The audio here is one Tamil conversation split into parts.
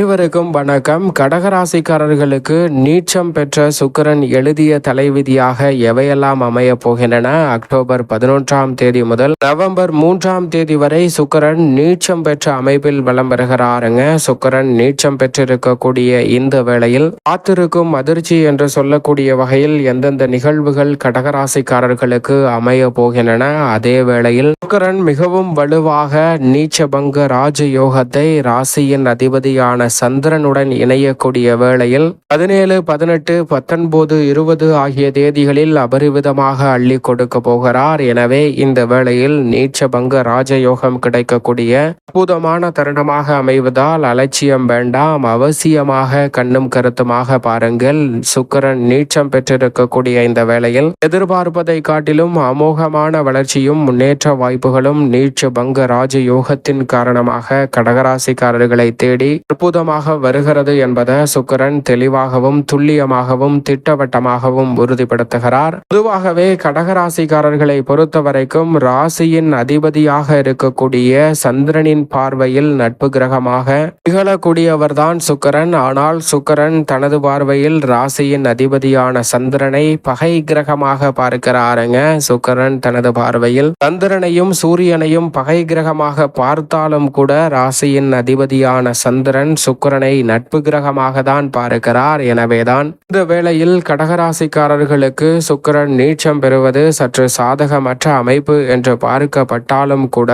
அனைவருக்கும் வணக்கம். கடகராசிக்காரர்களுக்கு நீச்சம் பெற்ற சுக்கரன் எழுதிய தலைவிதியாக எவையெல்லாம் அமைய போகின்றன? அக்டோபர் பதினொன்றாம் தேதி முதல் நவம்பர் மூன்றாம் தேதி வரை சுக்கரன் நீச்சம் பெற்ற அமைப்பில் வலம் பெறுகிறாருங்க சுக்கரன் நீச்சம் பெற்றிருக்கக்கூடிய இந்த வேளையில் காத்திருக்கும் அதிர்ச்சி என்று சொல்லக்கூடிய வகையில் எந்தெந்த நிகழ்வுகள் கடகராசிக்காரர்களுக்கு அமைய போகின்றன? அதே வேளையில் சுக்கரன் மிகவும் வலுவாக நீச்சபங்க ராஜயோகத்தை ராசியின் அதிபதியான சந்திரனுடன் இணையக்கூடிய வேளையில் பதினேழு பதினெட்டு பத்தொன்பது இருபது ஆகிய தேதிகளில் அபரிவிதமாக அள்ளி கொடுக்க போகிறார். எனவே இந்த வேளையில் நீச்ச நீச்சபங்க ராஜயோகம் கிடைக்கக்கூடிய அற்புதமான தருணமாக அமைவதால் அலட்சியம் வேண்டாம். அவசியமாக கண்ணும் கருத்துமாக பாருங்கள். சுக்கிரன் நீச்சம் பெற்றிருக்கக்கூடிய இந்த வேளையில் எதிர்பார்ப்பதை காட்டிலும் அமோகமான வளர்ச்சியும் முன்னேற்ற வாய்ப்புகளும் நீச்ச பங்க ராஜயோகத்தின் காரணமாக கடகராசிக்காரர்களை தேடி அற்புதமாக வருகிறது என்பதை சுக்கரன் தெளிவாகவும் துல்லியமாகவும் திட்டவட்டமாகவும் உறுதிப்படுத்துகிறார். பொதுவாகவே கடகராசிக்காரர்களை பொறுத்த வரைக்கும் ராசியின் அதிபதியாக இருக்கக்கூடிய சந்திரனின் பார்வையில் நட்பு கிரகமாக திகழக்கூடியவர்தான் சுக்கரன். ஆனால் சுக்கரன் தனது பார்வையில் ராசியின் அதிபதியான சந்திரனை பகை கிரகமாக பார்க்கிறாருங்க. சுக்கரன் தனது பார்வையில் சந்திரனையும் சூரியனையும் பகை கிரகமாக பார்த்தாலும் கூட ராசியின் அதிபதியான சந்திரன் சுக்கரனை நட்பு கிரகமாக தான் பார்க்கிறார். எனவேதான் இந்த வேளையில் கடகராசிக்காரர்களுக்கு சுக்கிரன் நீச்சம் பெறுவது சற்று சாதகமற்ற அமைப்பு என்று பார்க்கப்பட்டாலும் கூட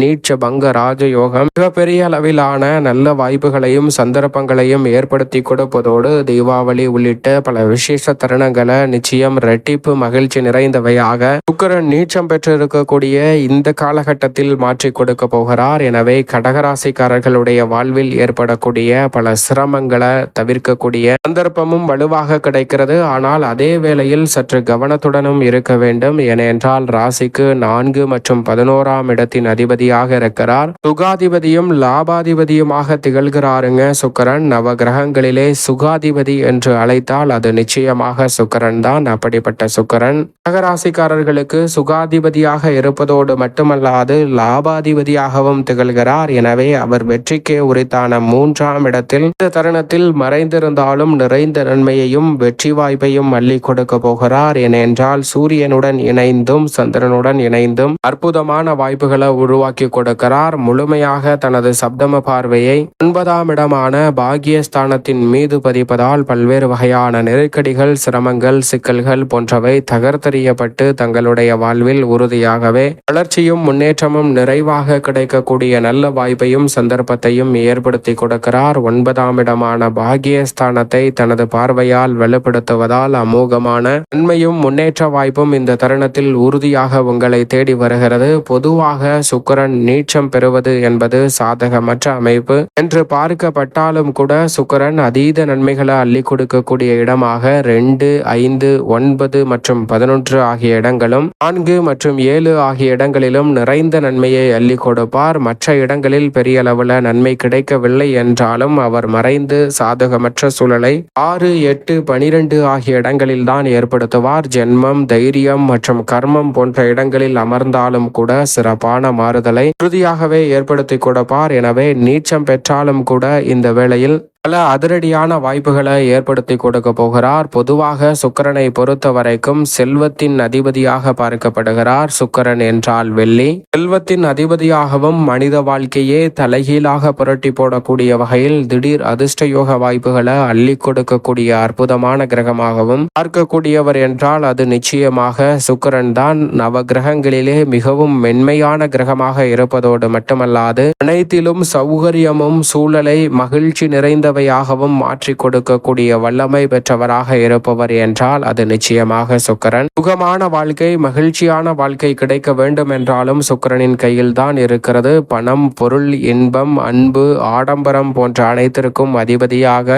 நீச்ச பங்க ராஜயோகம் மிகப்பெரிய அளவிலான நல்ல வாய்ப்புகளையும் சந்தர்ப்பங்களையும் ஏற்படுத்தி கொடுப்பதோடு தீபாவளி உள்ளிட்ட பல விசேஷ தருணங்களை நிச்சயம் ரெட்டிப்பு மகிழ்ச்சி நிறைந்தவையாக சுக்கிரன் நீச்சம் பெற்றிருக்கக்கூடிய இந்த காலகட்டத்தில் மாற்றி கொடுக்க போகிறார். எனவே கடகராசிக்காரர்களுடைய வாழ்வில் ஏற்படக்கூடிய பல சிரமங்களை தவிர்க்கக்கூடிய சந்தர்ப்பமும் வலுவாக கிடைக்கிறது. ஆனால் அதே வேளையில் சற்று கவனத்துடனும் இருக்க வேண்டும். ஏனென்றால் ராசிக்கு நான்கு மற்றும் பதினோராம் இடத்தின் அதிபதியாக இருக்கிறார். சுகாதிபதியும் லாபாதிபதியுமாக திகழ்கிறாருங்க சுக்கரன். நவ கிரகங்களிலே சுகாதிபதி என்று அழைத்தால் அது நிச்சயமாக சுக்கரன் தான். அப்படிப்பட்ட சுக்கரன் கடகராசிக்காரர்களுக்கு சுகாதிபதியாக இருப்பதோடு மட்டுமல்லாது லாபாதிபதியாகவும் திகழ்கிறார். எனவே அவர் வெற்றிக்கே உரித்தான மூன்று மூன்றாம் இடத்தில். இந்த தருணத்தில் மறைந்திருந்தாலும் நிறைந்த நன்மையையும் வெற்றி வாய்ப்பையும் அள்ளி கொடுக்க போகிறார். ஏனென்றால் சூரியனுடன் இணைந்தும் சந்திரனுடன் இணைந்தும் அற்புதமான வாய்ப்புகளை உருவாக்கி கொடுக்கிறார். முழுமையாக தனது சப்தம பார்வையை ஒன்பதாம் இடமான பாகியஸ்தானத்தின் மீது பதிப்பதால் பல்வேறு வகையான நெருக்கடிகள் சிரமங்கள் சிக்கல்கள் போன்றவை தகர்த்தறியப்பட்டு தங்களுடைய வாழ்வில் உறுதியாகவே வளர்ச்சியும் முன்னேற்றமும் நிறைவாக கிடைக்கக்கூடிய நல்ல வாய்ப்பையும் சந்தர்ப்பத்தையும் ஏற்படுத்தி கொடுக்கிறார் ஒன்பதாம் இடமான பாகியஸ்தானத்தை தனது பார்வையால் வலுப்படுத்துவதால் அமோகமான நன்மையும் முன்னேற்ற வாய்ப்பும் இந்த தருணத்தில் உறுதியாக உங்களை தேடி வருகிறது. பொதுவாக சுக்கரன் நீச்சம் பெறுவது என்பது சாதகமற்ற அமைப்பு. என்று பார்க்கப்பட்டாலும் கூட சுக்கரன் அதீத நன்மைகளை அள்ளி கொடுக்கக்கூடிய இடமாக ரெண்டு ஐந்து ஒன்பது மற்றும் பதினொன்று ஆகிய இடங்களும் நான்கு மற்றும் ஏழு ஆகிய இடங்களிலும் நிறைந்த நன்மையை அள்ளி கொடுப்பார். மற்ற இடங்களில் பெரிய அளவில் நன்மை கிடைக்கவில்லை என்றாலும் அவர் மறைந்து சாதகமற்ற சூழலை ஆறு எட்டு பனிரெண்டு ஆகிய இடங்களில் தான் ஏற்படுத்துவார். ஜென்மம் தைரியம் மற்றும் கர்மம் போன்ற இடங்களில் அமர்ந்தாலும் கூட சிறப்பான மாறுதலை உறுதியாகவே ஏற்படுத்தி கொடுப்பார். எனவே நீச்சம் பெற்றாலும் கூட இந்த வேளையில் பல அதிரடியான வாய்ப்புகளை ஏற்படுத்தி கொடுக்க போகிறார். பொதுவாக சுக்கரனை பொறுத்த வரைக்கும் செல்வத்தின் அதிபதியாக பார்க்கப்படுகிறார். சுக்கரன் என்றால் வெள்ளி. செல்வத்தின் அதிபதியாகவும் மனித வாழ்க்கையே தலைகீழாக புரட்டி போடக்கூடிய வகையில் திடீர் அதிர்ஷ்ட யோக வாய்ப்புகளை அள்ளி கொடுக்கக்கூடிய அற்புதமான கிரகமாகவும் பார்க்கக்கூடியவர் என்றால் அது நிச்சயமாக சுக்கரன் தான். நவ கிரகங்களிலே மிகவும் மென்மையான கிரகமாக இருப்பதோடு மட்டுமல்லாது அனைத்திலும் சௌகரியமும் சூழலை மகிழ்ச்சி நிறைந்த நிறைந்தவையாகவும் மாற்றி கொடுக்கக்கூடிய வல்லமை பெற்றவராக இருப்பவர் என்றால் அது நிச்சயமாக சுக்கரன். சுகமான வாழ்க்கை மகிழ்ச்சியான வாழ்க்கை கிடைக்க வேண்டும் என்றாலும் சுக்கரனின் கையில் தான் இருக்கிறது. பணம் பொருள் இன்பம் அன்பு ஆடம்பரம் போன்ற அனைத்திற்கும் அதிபதியாக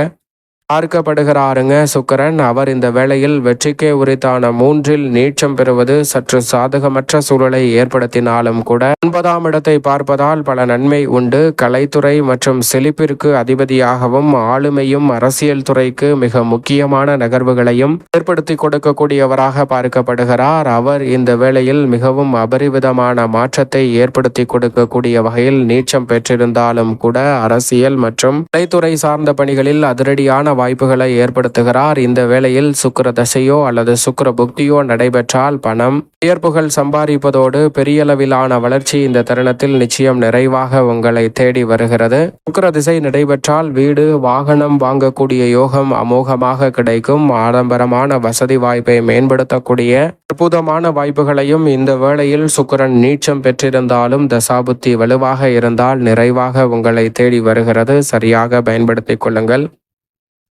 பார்க்கப்படுகிறாருங்க சுக்கரன். அவர் இந்த வேளையில் வெற்றிக்கே உரித்தான மூன்றில் நீச்சம் பெறுவது சற்று சாதகமற்ற சூழலை ஏற்படுத்தினாலும் கூட ஒன்பதாம் இடத்தை பார்ப்பதால் பல நன்மை உண்டு. கலைத்துறை மற்றும் செழிப்பிற்கு அதிபதியாகவும் ஆளுமையும் அரசியல் துறைக்கு மிக முக்கியமான நகர்வுகளையும் ஏற்படுத்தி கொடுக்கக்கூடியவராக பார்க்கப்படுகிறார். அவர் இந்த வேளையில் மிகவும் அபரிவிதமான மாற்றத்தை ஏற்படுத்தி கொடுக்கக்கூடிய வகையில் நீச்சம் பெற்றிருந்தாலும் கூட அரசியல் மற்றும் கலைத்துறை சார்ந்த பணிகளில் அதிரடியான வாய்ப்புகளை ஏற்படுத்துகிறார். இந்த வேளையில் சுக்கிர தசையோ அல்லது சுக்கிர புக்தியோ நடைபெற்றால் பணம் உயர்ப்புகள் சம்பாதிப்பதோடு பெரிய அளவிலான வளர்ச்சி இந்த தருணத்தில் நிச்சயம் நிறைவாக உங்களை தேடி வருகிறது. சுக்கிர திசை நடைபெற்றால் வீடு வாகனம் வாங்கக்கூடிய யோகம் அமோகமாக கிடைக்கும். ஆடம்பரமான வசதி வாய்ப்பை மேம்படுத்தக்கூடிய அற்புதமான வாய்ப்புகளையும் இந்த வேளையில் சுக்கரன் நீச்சம் பெற்றிருந்தாலும் தசாபுத்தி வலுவாக இருந்தால் நிறைவாக உங்களை தேடி வருகிறது. சரியாக பயன்படுத்திக் கொள்ளுங்கள்.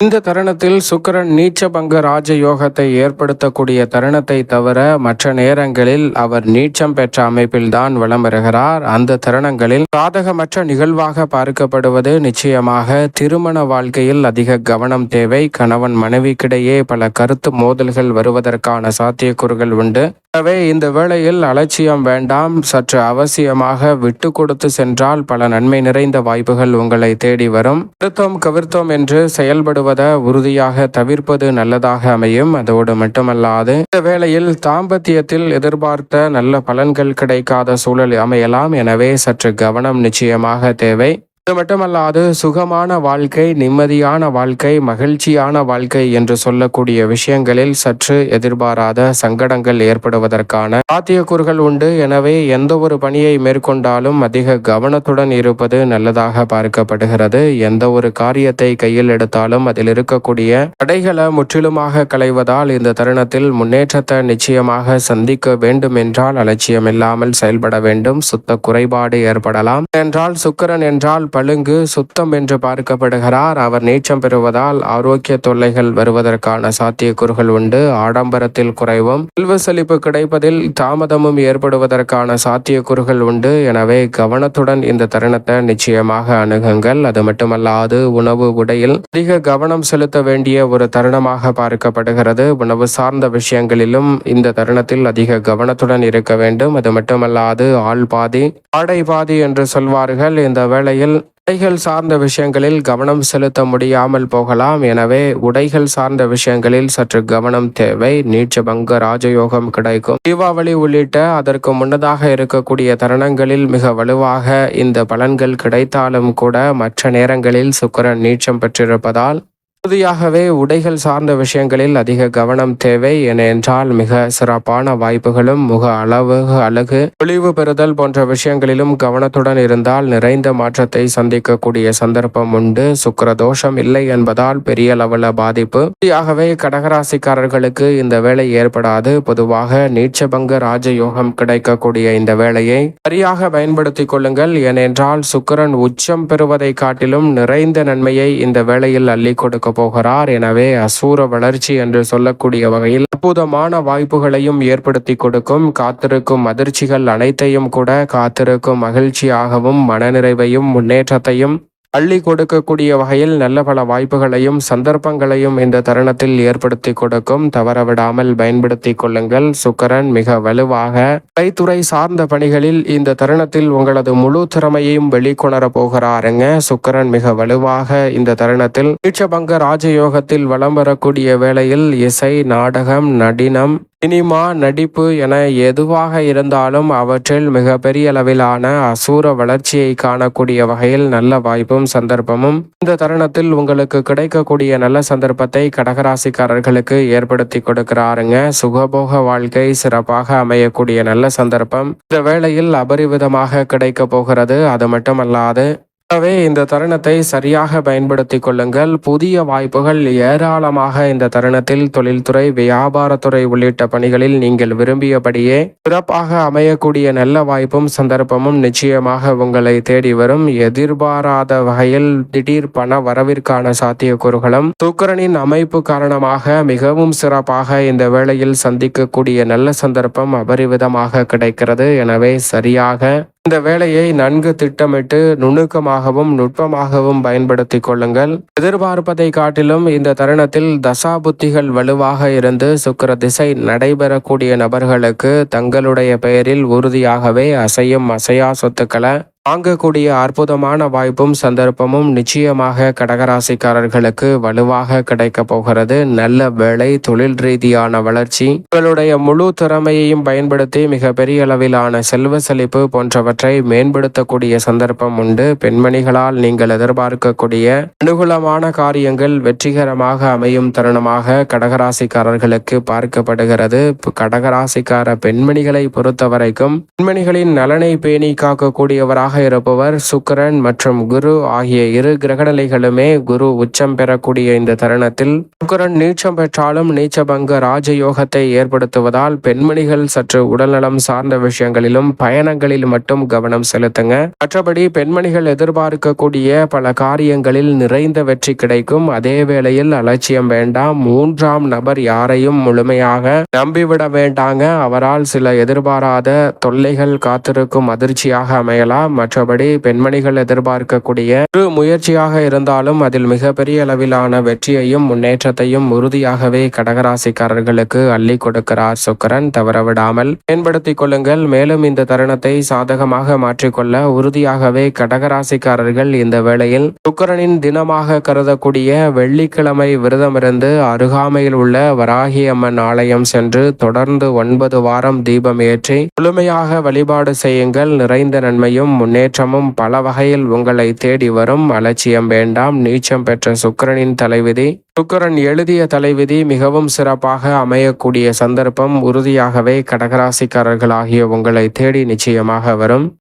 இந்த தருணத்தில் சுக்கரன் நீச்சபங்க ராஜயோகத்தை ஏற்படுத்தக்கூடிய தருணத்தை தவிர மற்ற நேரங்களில் அவர் நீச்சம் பெற்ற அமைப்பில்தான் வலம் வருகிறார் அந்த தருணங்களில் சாதகமற்ற நிகழ்வாக பார்க்கப்படுவது நிச்சயமாக திருமண வாழ்க்கையில் அதிக கவனம் தேவை. கணவன் மனைவிக்கிடையே பல கருத்து மோதல்கள் வருவதற்கான சாத்தியக்கூறுகள் உண்டு. எனவே இந்த வேளையில் அலட்சியம் வேண்டாம். சற்று அவசியமாக விட்டு கொடுத்து சென்றால் பல நன்மை நிறைந்த வாய்ப்புகள் உங்களை தேடி வரும். கருத்தோம் கவிர்த்தோம் என்று செயல்படுவது உறுதியாக தவிர்ப்பது நல்லதாக அமையும். அதோடு மட்டுமல்லாது இந்த வேளையில் தாம்பத்தியத்தில் எதிர்பார்த்த நல்ல பலன்கள் கிடைக்காத சூழல் அமையலாம். எனவே சற்று கவனம் நிச்சயமாக தேவை. அது மட்டுமல்லாது சுகமான வாழ்க்கை நிம்மதியான வாழ்க்கை மகிழ்ச்சியான வாழ்க்கை என்று சொல்லக்கூடிய விஷயங்களில் சற்று எதிர்பாராத சங்கடங்கள் ஏற்படுவதற்கான சாத்தியக்கூறுகள் உண்டு. எனவே எந்த ஒரு பணியை மேற்கொண்டாலும் அதிக கவனத்துடன் இருப்பது நல்லதாக பார்க்கப்படுகிறது. எந்த ஒரு காரியத்தை கையில் எடுத்தாலும் அதில் இருக்கக்கூடிய தடைகளை முற்றிலுமாக களைவதால் இந்த தருணத்தில் முன்னேற்றத்தை நிச்சயமாக சந்திக்க வேண்டும் என்றால் அலட்சியம் இல்லாமல் செயல்பட வேண்டும். சுத்த குறைபாடு ஏற்படலாம். என்றால் சுக்கரன் என்றால் பழுங்கு சுத்தம் என்று பார்க்கப்படுகிறார். அவர் நீச்சம் பெறுவதால் ஆரோக்கிய தொல்லைகள் வருவதற்கான சாத்தியக்கூறுகள் உண்டு. ஆடம்பரத்தில் குறைவும் செல்வ செழிப்பு கிடைப்பதில் தாமதமும் ஏற்படுவதற்கான சாத்தியக்கூறுகள் உண்டு. எனவே கவனத்துடன் இந்த தருணத்தை நிச்சயமாக அணுகுங்கள். அது மட்டுமல்லாது உணவு உடையில் அதிக கவனம் செலுத்த வேண்டிய ஒரு தருணமாக பார்க்கப்படுகிறது. உணவு சார்ந்த விஷயங்களிலும் இந்த தருணத்தில் அதிக கவனத்துடன் இருக்க வேண்டும். அது மட்டுமல்லாது ஆள் பாதி ஆடை பாதி என்று சொல்வார்கள். இந்த வேளையில் உடைகள் சார்ந்த விஷயங்களில் கவனம் செலுத்த முடியாமல் போகலாம். எனவே உடைகள் சார்ந்த விஷயங்களில் சற்று கவனம் தேவை. நீச்சபங்க ராஜயோகம் கிடைக்கும். தீபாவளி உள்ளிட்ட அதற்கு முன்னதாக இருக்கக்கூடிய தருணங்களில் மிக வலுவாக இந்த பலன்கள் கிடைத்தாலும் கூட மற்ற நேரங்களில் சுக்கிரன் நீச்சம் பெற்றிருப்பதால் உறுதியாகவே உடைகள் சார்ந்த விஷயங்களில் அதிக கவனம் தேவை ஏனென்றால் மிக சிறப்பான வாய்ப்புகளும் முக அளவு அழகு ஒளிவு பெறுதல் போன்ற விஷயங்களிலும் கவனத்துடன் இருந்தால் நிறைந்த மாற்றத்தை சந்திக்கக்கூடிய சந்தர்ப்பம் உண்டு. சுக்கிர தோஷம் இல்லை என்பதால் பெரிய அளவில் பாதிப்பு. உறுதியாகவே கடகராசிக்காரர்களுக்கு இந்த வேலை ஏற்படாது. பொதுவாக நீச்சபங்க ராஜயோகம் கிடைக்கக்கூடிய இந்த வேலையை சரியாக பயன்படுத்திக் கொள்ளுங்கள். ஏனென்றால் சுக்கரன் உச்சம் பெறுவதை காட்டிலும் நிறைந்த நன்மையை இந்த வேளையில் அள்ளி கொடுக்க போகிறார். எனவே அசூர வளர்ச்சி என்று சொல்லக்கூடிய வகையில் அற்புதமான வாய்ப்புகளையும் ஏற்படுத்தி கொடுக்கும். காத்திருக்கும் அதிர்ச்சிகள் அனைத்தையும் கூட காத்திருக்கும் மகிழ்ச்சியாகவும் மனநிறைவையும் முன்னேற்றத்தையும் அள்ளி கொடுக்கக்கூடிய வகையில் நல்ல பல வாய்ப்புகளையும் சந்தர்ப்பங்களையும் இந்த தருணத்தில் ஏற்படுத்தி கொடுக்கும். தவறவிடாமல் பயன்படுத்தி கொள்ளுங்கள். சுக்கரன் மிக வலுவாக கைத்துறை சார்ந்த பணிகளில் இந்த தருணத்தில் உங்களது முழு திறமையையும் வெளிக்கொணர போகிறாருங்க. சுக்கரன் மிக வலுவாக இந்த தருணத்தில் நீச்சபங்க ராஜயோகத்தில் வலம் வரக்கூடிய வேளையில் இசை நாடகம் நடினம் சினிமா நடிப்பு என எதுவாக இருந்தாலும் அவற்றில் மிகப்பெரிய அளவிலான அசூர வளர்ச்சியை காணக்கூடிய வகையில் நல்ல வாய்ப்பும் சந்தர்ப்பமும் இந்த தருணத்தில் உங்களுக்கு கிடைக்கக்கூடிய நல்ல சந்தர்ப்பத்தை கடகராசிக்காரர்களுக்கு ஏற்படுத்தி கொடுக்கிறாருங்க. சுகபோக வாழ்க்கை சிறப்பாக அமையக்கூடிய நல்ல சந்தர்ப்பம். இந்த வேளையில் அபரிவிதமாக கிடைக்க போகிறது. அது மட்டுமல்லாது எனவே இந்த தருணத்தை சரியாக பயன்படுத்திக் கொள்ளுங்கள். புதிய வாய்ப்புகள் ஏராளமாக இந்த தருணத்தில் தொழில்துறை வியாபாரத்துறை உள்ளிட்ட பணிகளில் நீங்கள் விரும்பியபடியே சிறப்பாக அமையக்கூடிய நல்ல வாய்ப்பும் சந்தர்ப்பமும் நிச்சயமாக உங்களை தேடி வரும். எதிர்பாராத வகையில் திடீர் பண வரவிற்கான சாத்தியக்கூறுகளும் சுக்கரனின் அமைப்பு காரணமாக மிகவும் சிறப்பாக இந்த வேளையில் சந்திக்கக்கூடிய நல்ல சந்தர்ப்பம் அபரிவிதமாக கிடைக்கிறது. எனவே சரியாக இந்த வேலையை நன்கு திட்டமிட்டு நுணுக்கமாகவும் நுட்பமாகவும் பயன்படுத்தி கொள்ளுங்கள். எதிர்பார்ப்பதை காட்டிலும் இந்த தருணத்தில் தசா புத்திகள் வலுவாக இருந்து சுக்கிர திசை நடைபெறக்கூடிய நபர்களுக்கு தங்களுடைய பெயரில் உறுதியாகவே அசையும் அசையா சொத்துக்களை வாங்கக்கூடிய அற்புதமான வாய்ப்பும் சந்தர்ப்பமும் நிச்சயமாக கடகராசிக்காரர்களுக்கு வலுவாக கிடைக்க போகிறது. நல்ல வேலை தொழில் ரீதியான வளர்ச்சி உங்களுடைய முழு திறமையையும் பயன்படுத்தி மிக பெரிய அளவிலான செல்வ செழிப்பு போன்றவற்றை மேம்படுத்தக்கூடிய சந்தர்ப்பம் உண்டு. பெண்மணிகளால் நீங்கள் எதிர்பார்க்கக்கூடிய அனுகூலமான காரியங்கள் வெற்றிகரமாக அமையும் தருணமாக கடகராசிக்காரர்களுக்கு பார்க்கப்படுகிறது. கடகராசிக்கார பெண்மணிகளை பொறுத்தவரைக்கும் பெண்மணிகளின் நலனை பேணி காக்கக்கூடியவராக கிரகமாக இருப்பவர் சுக்கரன் மற்றும் குரு ஆகிய இரு கிரகநிலைகளுமே குரு உச்சம் பெறக்கூடிய இந்த தருணத்தில் சுக்கரன் நீச்சம் பெற்றாலும் நீச்சபங்க ராஜயோகத்தை ஏற்படுத்துவதால் பெண்மணிகள் சற்று உடல்நலம் சார்ந்த விஷயங்களிலும் பயணங்களில் மட்டும் கவனம் செலுத்துங்க. மற்றபடி பெண்மணிகள் எதிர்பார்க்கக்கூடிய பல காரியங்களில் நிறைந்த வெற்றி கிடைக்கும். அதே வேளையில் அலட்சியம் வேண்டாம். மூன்றாம் நபர் யாரையும் முழுமையாக நம்பிவிட வேண்டாங்க. அவரால் சில எதிர்பாராத தொல்லைகள் காத்திருக்கும் அதிர்ச்சியாக அமையலாம். மற்றபடி பெண்மணிகள் எதிர்பார்க்கக்கூடிய ஒரு முயற்சியாக இருந்தாலும் அதில் மிகப்பெரிய அளவிலான வெற்றியையும் முன்னேற்றத்தையும் உறுதியாகவே கடகராசிக்காரர்களுக்கு அள்ளி கொடுக்கிறார் சுக்கரன். தவறவிடாமல் பயன்படுத்திக் கொள்ளுங்கள். மேலும் இந்த தருணத்தை சாதகமாக மாற்றிக்கொள்ள உறுதியாகவே கடகராசிக்காரர்கள் இந்த வேளையில் சுக்கரனின் தினமாக கருதக்கூடிய வெள்ளிக்கிழமை விரதமிருந்து அருகாமையில் உள்ள வராகி அம்மன் ஆலயம் சென்று தொடர்ந்து ஒன்பது வாரம் தீபம் ஏற்றி முழுமையாக வழிபாடு செய்யுங்கள். நிறைந்த நன்மையும் முன்னேற்றமும் பல வகையில் உங்களை தேடி வரும். அலட்சியம் வேண்டாம். நீச்சம் பெற்ற சுக்கரனின் தலைவிதி. சுக்கரன் எழுதிய தலைவிதி மிகவும் சிறப்பாக அமையக்கூடிய சந்தர்ப்பம் உறுதியாகவே கடகராசிக்காரர்களாகிய உங்களை தேடி நிச்சயமாக வரும்.